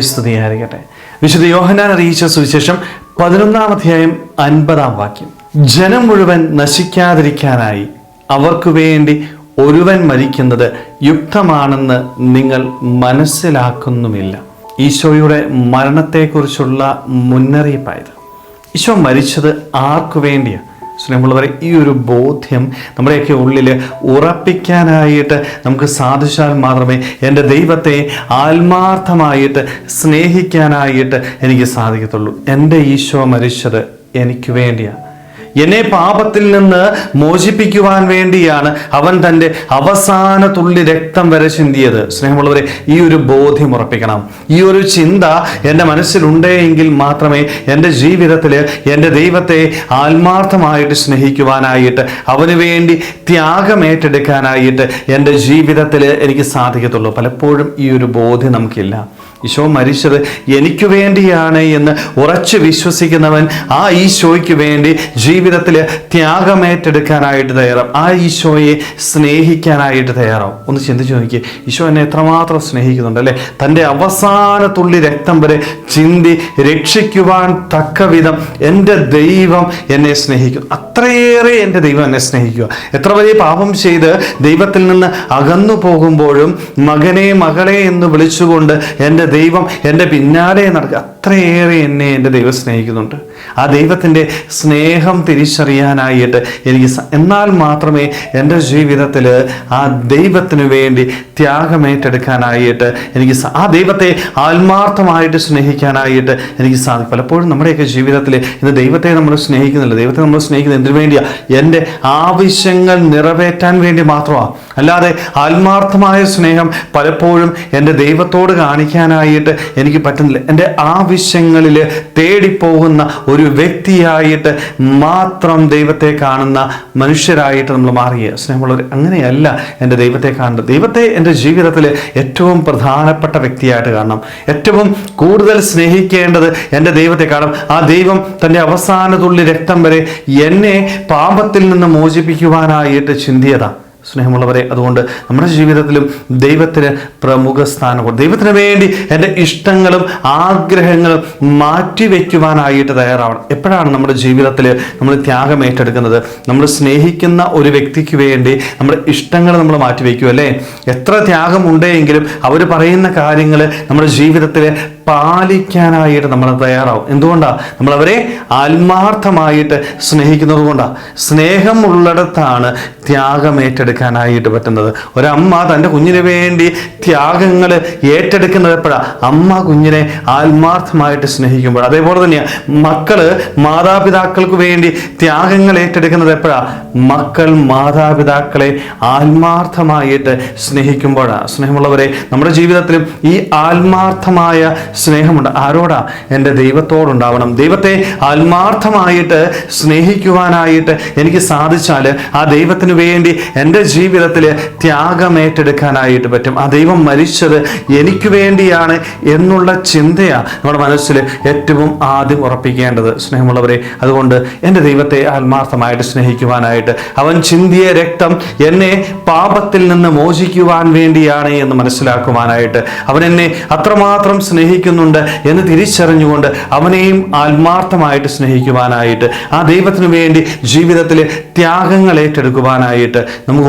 സ്തുതിയായിരിക്കട്ടെ വിശുദ്ധ യോഹനാൻ അറിയിച്ച സുവിശേഷം പതിനൊന്നാം അധ്യായം അൻപതാം വാക്യം. ജനം മുഴുവൻ നശിക്കാതിരിക്കാനായി അവർക്ക് വേണ്ടി ഒരുവൻ മരിക്കുന്നത് യുക്തമാണെന്ന് നിങ്ങൾ മനസ്സിലാക്കുന്നുമില്ല. ഈശോയുടെ മരണത്തെക്കുറിച്ചുള്ള മുന്നറിയിപ്പായത്. ഈശോ മരിച്ചത് ആർക്കു വേണ്ടിയാണ് സ്നേഹമുള്ളവരെ ഈ ഒരു ബോധ്യം നമ്മുടെയൊക്കെ ഉള്ളിൽ ഉറപ്പിക്കാനായിട്ട് നമുക്ക് സാധിച്ചാൽ മാത്രമേ എന്റെ ദൈവത്തെ ആത്മാർത്ഥമായിട്ട് സ്നേഹിക്കാനായിട്ട് എനിക്ക് സാധിക്കത്തുള്ളൂ. എന്റെ ഈശോ മരിച്ചത് എനിക്ക് വേണ്ടിയാണ് എന്നെ പാപത്തിൽ നിന്ന് മോചിപ്പിക്കുവാൻ വേണ്ടിയാണ് അവൻ തന്റെ അവസാന തുള്ളി രക്തം വരെ ചിന്തിയത്. സ്നേഹമുള്ളവരെ ഈ ഒരു ബോധ്യം ഉറപ്പിക്കണം. ഈ ഒരു ചിന്ത എന്റെ മനസ്സിലുണ്ടെങ്കിൽ മാത്രമേ എന്റെ ജീവിതത്തിൽ എന്റെ ദൈവത്തെ ആത്മാർത്ഥമായിട്ട് സ്നേഹിക്കുവാനായിട്ട് അവന് വേണ്ടി ത്യാഗമേറ്റെടുക്കാനായിട്ട് എന്റെ ജീവിതത്തിൽ എനിക്ക് സാധിക്കത്തുള്ളൂ. പലപ്പോഴും ഈ ഒരു ബോധ്യം നമുക്കില്ല. ഈശോ മരിച്ചത് എനിക്ക് വേണ്ടിയാണ് എന്ന് ഉറച്ചു വിശ്വസിക്കുന്നവൻ ആ ഈശോയ്ക്ക് വേണ്ടി ജീവിതത്തിൽ ത്യാഗമേറ്റെടുക്കാനായിട്ട് തയ്യാറാവും. ആ ഈശോയെ സ്നേഹിക്കാനായിട്ട് തയ്യാറാവും. ഒന്ന് ചിന്തിച്ചു നോക്കി ഈശോ എന്നെ എത്രമാത്രം സ്നേഹിക്കുന്നുണ്ട് അല്ലേ? തന്റെ അവസാന തുള്ളി രക്തം വരെ ചിന്തി രക്ഷിക്കുവാൻ തക്ക വിധം എന്റെ ദൈവം എന്നെ സ്നേഹിക്കും അത്രയേറെ എന്റെ ദൈവം എന്നെ സ്നേഹിക്കുക. എത്ര വലിയ പാപം ചെയ്ത് ദൈവത്തിൽ നിന്ന് അകന്നു പോകുമ്പോഴും മകനെ മകളെ എന്ന് വിളിച്ചുകൊണ്ട് എന്റെ ദൈവം എന്റെ പിന്നാലെ നടക്കുക. അത്രയേറെ എന്നെ എന്റെ ദൈവം സ്നേഹിക്കുന്നുണ്ട്. ആ ദൈവത്തിന്റെ സ്നേഹം തിരിച്ചറിയാനായിട്ട് എനിക്ക് എന്നാൽ മാത്രമേ എന്റെ ജീവിതത്തിൽ ആ ദൈവത്തിനു വേണ്ടി ത്യാഗമേറ്റെടുക്കാനായിട്ട് എനിക്ക് ആ ദൈവത്തെ ആത്മാർത്ഥമായിട്ട് സ്നേഹിക്കാനായിട്ട് എനിക്ക് സാധിക്കും. പലപ്പോഴും നമ്മുടെയൊക്കെ ജീവിതത്തിൽ ഇന്ന് ദൈവത്തെ നമ്മൾ സ്നേഹിക്കുന്നില്ല. ദൈവത്തെ നമ്മൾ സ്നേഹിക്കുന്നത് എന്തിനു വേണ്ടിയാണ് എന്റെ ആവശ്യങ്ങൾ നിറവേറ്റാൻ വേണ്ടി മാത്രമാണ് അല്ലാതെ ആത്മാർത്ഥമായ സ്നേഹം പലപ്പോഴും എന്റെ ദൈവത്തോട് കാണിക്കാനായിട്ട് എനിക്ക് പറ്റുന്നില്ല. എന്റെ ആവശ്യങ്ങളിൽ തേടിപ്പോകുന്ന ഒരു വ്യക്തിയായിട്ട് മാത്രം ദൈവത്തെ കാണുന്ന മനുഷ്യരായിട്ട് നമ്മൾ മാറിയ സ്നേഹമുള്ളവർ അങ്ങനെയല്ല എന്റെ ദൈവത്തെ കാണുന്നത് ദൈവത്തെ എന്റെ ജീവിതത്തിൽ ഏറ്റവും പ്രധാനപ്പെട്ട വ്യക്തിയായിട്ട് കാണണം. ഏറ്റവും കൂടുതൽ സ്നേഹിക്കേണ്ടത് എന്റെ ദൈവത്തെ കാണും ആ ദൈവം തന്റെ അവസാന തുള്ളി രക്തം വരെ എന്നെ പാപത്തിൽ നിന്ന് മോചിപ്പിക്കുവാനായിട്ട് ചിന്തിയതാണ് സ്നേഹമുള്ളവരെ അതുകൊണ്ട് നമ്മുടെ ജീവിതത്തിലും ദൈവത്തിന് പ്രമുഖ സ്ഥാനം ദൈവത്തിന് വേണ്ടി എന്റെ ഇഷ്ടങ്ങളും ആഗ്രഹങ്ങളും മാറ്റിവെക്കുവാനായിട്ട് തയ്യാറാവണം. എപ്പോഴാണ് നമ്മുടെ ജീവിതത്തിൽ നമ്മൾ ത്യാഗം ഏറ്റെടുക്കുന്നത്? നമ്മൾ സ്നേഹിക്കുന്ന ഒരു വ്യക്തിക്ക് വേണ്ടി നമ്മുടെ ഇഷ്ടങ്ങൾ നമ്മൾ മാറ്റിവെക്കും അല്ലേ? എത്ര ത്യാഗം ഉണ്ടെങ്കിലും അവർ പറയുന്ന കാര്യങ്ങൾ നമ്മുടെ ജീവിതത്തിൽ പാലിക്കാനായിട്ട് നമ്മൾ തയ്യാറാവും. എന്തുകൊണ്ടാണ് നമ്മൾ അവരെ ആത്മാർത്ഥമായിട്ട് സ്നേഹിക്കുന്നത് കൊണ്ടാണ് സ്നേഹം ഉള്ളിടത്താണ് ത്യാഗം ഏറ്റെടുക്കാനായിട്ട് പറ്റുന്നത്. ഒരമ്മ തന്റെ കുഞ്ഞിന് വേണ്ടി ത്യാഗങ്ങൾ ഏറ്റെടുക്കുന്നത് എപ്പോഴാണ് അമ്മ കുഞ്ഞിനെ ആത്മാർത്ഥമായിട്ട് സ്നേഹിക്കുമ്പോൾ. അതേപോലെ തന്നെയാണ് മക്കൾ മാതാപിതാക്കൾക്ക് വേണ്ടി ത്യാഗങ്ങൾ ഏറ്റെടുക്കുന്നത് എപ്പോഴാണ് മക്കൾ മാതാപിതാക്കളെ ആത്മാർത്ഥമായിട്ട് സ്നേഹിക്കുമ്പോഴാണ് സ്നേഹമുള്ളവരെ നമ്മുടെ ജീവിതത്തിലും ഈ ആത്മാർത്ഥമായ സ്നേഹമുണ്ട്. ആരോടാ? എന്റെ ദൈവത്തോടുണ്ടാവണം. ദൈവത്തെ ആത്മാർത്ഥമായിട്ട് സ്നേഹിക്കുവാനായിട്ട് എനിക്ക് സാധിച്ചാൽ ആ ദൈവത്തിന് വേണ്ടി എന്റെ ജീവിതത്തിൽ ത്യാഗമേറ്റെടുക്കാനായിട്ട് പറ്റും. ആ ദൈവം മരിച്ചത് എനിക്ക് വേണ്ടിയാണ് എന്നുള്ള ചിന്തയാണ് നമ്മുടെ മനസ്സിൽ ഏറ്റവും ആദ്യം ഉറപ്പിക്കേണ്ടത് സ്നേഹമുള്ളവരെ. അതുകൊണ്ട് എന്റെ ദൈവത്തെ ആത്മാർത്ഥമായിട്ട് സ്നേഹിക്കുവാനായിട്ട് അവൻ ചിന്തിയ രക്തം എന്നെ പാപത്തിൽ നിന്ന് മോചിക്കുവാൻ വേണ്ടിയാണ് എന്ന് മനസ്സിലാക്കുവാനായിട്ട് അവൻ എന്നെ അത്രമാത്രം സ്നേഹിക്കുന്നുണ്ട് എന്ന് തിരിച്ചറിഞ്ഞുകൊണ്ട് അവനെയും ആത്മാർത്ഥമായിട്ട് സ്നേഹിക്കുവാനായിട്ട് ആ ദൈവത്തിനു വേണ്ടി ജീവിതത്തിലെ ത്യാഗങ്ങൾ ഏറ്റെടുക്കുവാനായിട്ട് നമുക്ക്